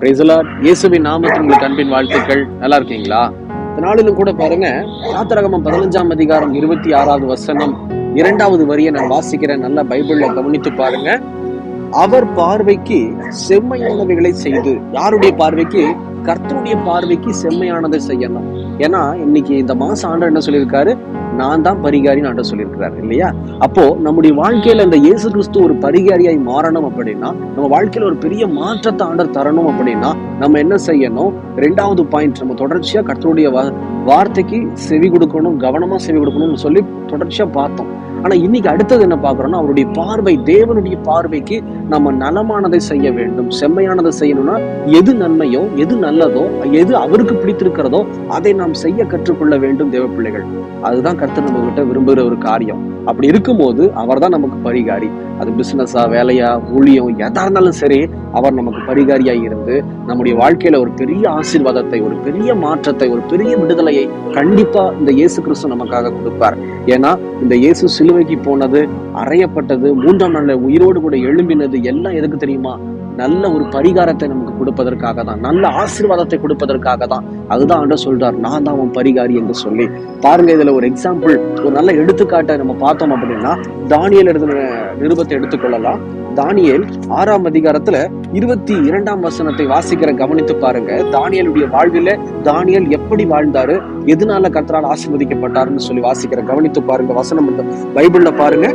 பிரைசலாட் இயேசுவின் நாமத்தில் உங்களுக்கு அன்பின் வாழ்த்துக்கள். நல்லா இருக்கீங்களா? இந்த நாளிலும் கூட பாருங்க யாத்திரகமம் பதினஞ்சாம் அதிகாரம் இருபத்தி ஆறாவது வசனம் இரண்டாவது வரியை நான் வாசிக்கிறேன் நல்லா பைபிள்ல கவனித்து பாருங்க. அவர் பார்வைக்கு செம்மையானவைகளை செய்து யாருடைய பார்வைக்கு? கர்த்தருடைய பார்வைக்கு செம்மையானதை செய்யணும் ஏன்னா இன்னைக்கு இந்த மாசம் ஆண்டு என்ன சொல்லியிருக்காரு? நான் தான் பரிகாரின்னு ஆண்ட சொல்லியிருக்கிறாரு இல்லையா? அப்போ நம்முடைய வாழ்க்கையில இந்த இயேசு கிறிஸ்து ஒரு பரிகாரியாய் மாறணும் அப்படின்னா நம்ம வாழ்க்கையில ஒரு பெரிய மாற்றத்தை ஆண்டர் தரணும் அப்படின்னா நம்ம என்ன செய்யணும்? ரெண்டாவது பாயிண்ட் நம்ம தொடர்ச்சியா கர்த்தருடைய வார்த்தைக்கு செவி கொடுக்கணும் கவனமா செவி கொடுக்கணும்னு சொல்லி தொடர்ச்சியா பார்த்தோம். ஆனா இன்னைக்கு அடுத்தது என்ன பாக்குறோம்னா அவருடைய பார்வை தேவனுடைய பார்வைக்கு நம்ம நலமானதை செய்ய வேண்டும். செம்மையானதை செய்யணும்னா எது நன்மையோ எது நல்லதோ எது அவருக்கு பிடித்திருக்கிறதோ அதை நாம் செய்ய கற்றுக்கொள்ள வேண்டும் தேவ பிள்ளைகள். அதுதான் கர்த்தர் நம்ம கிட்ட விரும்புகிற ஒரு காரியம். அப்படி இருக்கும்போது அவர் தான் நமக்கு பரிகாரி. அது பிசினஸா வேலையா ஊழியம் எதா இருந்தாலும் சரி அவர் நமக்கு பரிகாரியா இருந்து நம்முடைய வாழ்க்கையில ஒரு பெரிய ஆசீர்வாதத்தை ஒரு பெரிய மாற்றத்தை ஒரு பெரிய விடுதலையை கண்டிப்பா இந்த இயேசு கிறிஸ்து நமக்காக கொடுப்பார். ஏன்னா இந்த இயேசு சிலுவைக்கு போனது அறையப்பட்டது மூன்றாம் நாள் உயிரோடு கூட எழும்பினது எல்லாம் எதுக்கு தெரியுமா? நல்ல ஒரு பரிகாரத்தை நமக்கு கொடுப்பதற்காக தான் நல்ல ஆசீர்வாதத்தை கொடுப்பதற்காக தான் அதுதான் ஆண்டவர் சொல்றார் நான் தான் உன் பரிகாரி என்று சொல்லி. பாருங்க இதுல ஒரு எக்ஸாம்பிள் ஒரு நல்ல எடுத்துக்காட்டை நம்ம பார்த்தோம் அப்படின்னா தானியல் எழுதின நிருபத்தை எடுத்துக்கொள்ளலாம். தானியல் ஆறாம் அதிகாரத்துல இருபத்தி இரண்டாம் வசனத்தை வாசிக்கிற கவனித்து பாருங்க. தானியலுடைய வாழ்வில தானியல் எப்படி வாழ்ந்தாரு எதனால கர்த்தரால் ஆசிர்வதிக்கப்பட்டாருன்னு சொல்லி வாசிக்கிற கவனித்து பாருங்க வசனம் பைபிள்ல பாருங்க.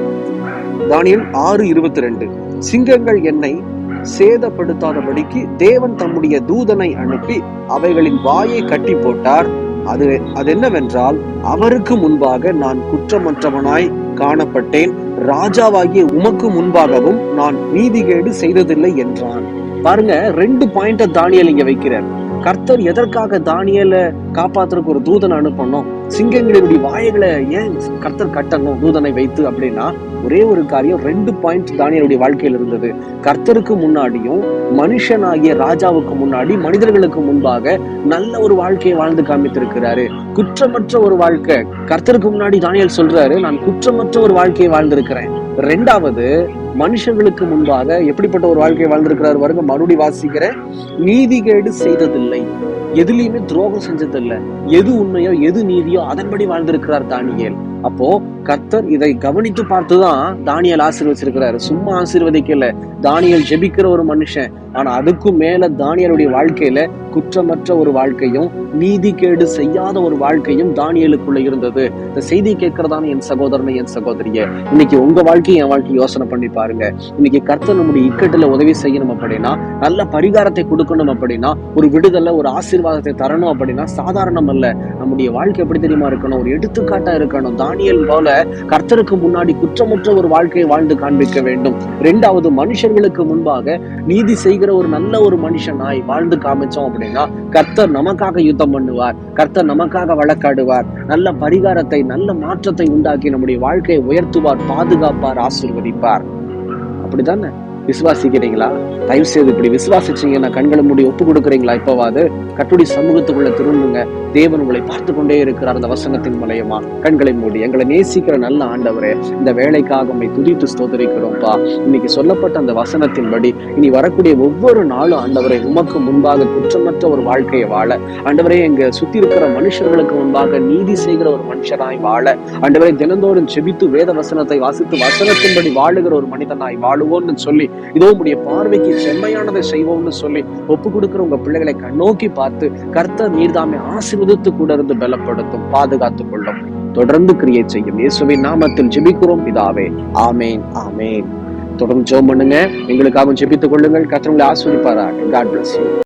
தானியல் ஆறு இருபத்தி ரெண்டு சிங்கங்கள் என்னை சேதப்படுத்தாதபடிக்கு தேவன் தம்முடைய தூதனை அனுப்பி அவைகளின் வாயை கட்டி போட்டார். அது அது என்னவென்றால் அவருக்கு முன்பாக நான் குற்றமற்றவனாய் காணப்பட்டேன். ராஜாவாகிய உமக்கு முன்பாகவும் நான் நீதிகேடு செய்ததில்லை என்றான். பாருங்க ரெண்டு பாயிண்ட தானியல் இங்க வைக்கிறார். கர்த்தர் எதற்காக தானியலை காப்பாத்துறதுக்கு ஒரு தூதனை அனுப்பணும்? சிங்கங்களுடைய வாய்களை ஏன் கர்த்தர் கட்டணும் தூதனை வைத்து அப்படின்னா ஒரே ஒரு காரியம் ரெண்டு பாயிண்ட் தானியலுடைய வாழ்க்கையில் இருந்தது. கர்த்தருக்கு முன்னாடியும் மனுஷனாகிய ராஜாவுக்கு முன்னாடி மனிதர்களுக்கு முன்பாக நல்ல ஒரு வாழ்க்கையை வாழ்ந்து காமித்திருக்கிறாரு. குற்றமற்ற ஒரு வாழ்க்கை. கர்த்தருக்கு முன்னாடி தானியல் சொல்றாரு நான் குற்றமற்ற ஒரு வாழ்க்கையை வாழ்ந்திருக்கிறேன். ரெண்டாவது மனுஷங்களுக்கு முன்பாக எப்படிப்பட்ட ஒரு வாழ்க்கையை வாழ்ந்திருக்கிறார் வருங்க மறுபடி வாசிக்கிற நீதிகேடு செய்ததில்லை. எதுலயுமே துரோகம் செஞ்சதில்லை. எது உண்மையோ எது நீதியோ அதன்படி வாழ்ந்திருக்கிறார் தானியல். அப்போ கர்த்தர் இதை கவனித்து பார்த்துதான் தானியல் ஆசீர்வச்சிருக்கிறாரு. சும்மா ஆசீர்வதிக்கல. தானியல் ஜெபிக்கிற ஒரு மனுஷன். ஆனா அதுக்கும் மேல தானியலுடைய வாழ்க்கையில குற்றமற்ற ஒரு வாழ்க்கையும் நீதி கேடு செய்யாத ஒரு வாழ்க்கையும் தானியலுக்குள்ள இருந்தது. இந்த செய்தி கேட்கறதான என் சகோதரனை என் சகோதரிய இன்னைக்கு உங்க வாழ்க்கையை என் வாழ்க்கை யோசனை பண்ணி பாருங்க. இன்னைக்கு கர்த்தர் நம்முடைய இக்கட்டுல உதவி செய்யணும் அப்படின்னா நல்ல பரிகாரத்தை கொடுக்கணும் அப்படின்னா ஒரு விடுதலை ஒரு ஆசீர்வாதத்தை தரணும் அப்படின்னா சாதாரணம் அல்ல நம்முடைய வாழ்க்கை எப்படி தெரியுமா இருக்கணும்? ஒரு எடுத்துக்காட்டா இருக்கணும். தானியல் போல கர்த்தருக்கு முன்னாடி குற்றமுற்ற ஒரு வாழ்க்கையை வாழ்ந்து காண்பிக்க வேண்டும். ரெண்டாவது மனுஷர்களுக்கு முன்பாக நீதி செய்கிற ஒரு நல்ல ஒரு மனுஷனாய் வாழ்ந்து காமிச்சோம் அப்படின்னா கர்த்தர் நமக்காக யுத்தம் பண்ணுவார். கர்த்தர் நமக்காக வழக்காடுவார். நல்ல பரிகாரத்தை நல்ல மாற்றத்தை உண்டாக்கி நம்முடைய வாழ்க்கையை உயர்த்துவார் பாதுகாப்பார் ஆசீர்வதிப்பார். அப்படித்தானே? விசுவாசிக்கிறீங்களா? தயவு செய்து இப்படி விசுவாசிச்சீங்கன்னா கண்களை மூடி ஒப்பு கொடுக்குறீங்களா? இப்போவாது கட்டுடி சமூகத்துக்குள்ள திரும்புங்க. தேவன் உங்களை பார்த்து கொண்டே இருக்கிறார் அந்த வசனத்தின் மூலயமா. கண்களை மூடி எங்களை நேசிக்கிற நல்ல ஆண்டவரே இந்த வேலைக்காக உண்மை துதித்து ஸ்தோதரிக்கிறோம்ப்பா இன்னைக்கு சொல்லப்பட்ட அந்த வசனத்தின்படி இனி வரக்கூடிய ஒவ்வொரு நாளும் ஆண்டவரை உமக்கு முன்பாக குற்றமற்ற ஒரு வாழ்க்கையை வாழ. ஆண்டவரே எங்க சுத்தி இருக்கிற மனுஷர்களுக்கு முன்பாக நீதி செய்கிற ஒரு மனுஷனாய் வாழ. ஆண்டவரை தினந்தோறும் செபித்து வேத வசனத்தை வாசித்து வசனத்தின்படி வாழுகிற ஒரு மனிதனாய் வாழுவோம்னு சொல்லி இதோ உடைய பார்வைக்கு செம்மையானதை செய்வோம்னு சொல்லி ஒப்பு கொடுக்குற உங்க பிள்ளைகளை கண்ணோக்கி பார்த்து கர்த்தர் நீர்தாமே ஆசீர்வதித்து கூட இருந்து பலப்படுத்தும் பாதுகாத்துக் கொள்ளும். தொடர்ந்து கிரியேட் செய்யும் இயேசுவின் நாமத்தில் ஜெபிக்கிறோம். இதாவே ஆமேன் ஆமேன். தொடர்ந்து ஜோம் பண்ணுங்க. எங்களுக்காக ஜெபித்துக் கொள்ளுங்கள். கத்திரங்களை உங்களை ஆஸ்வதிப்பாராக காட் பிளஸ் யூ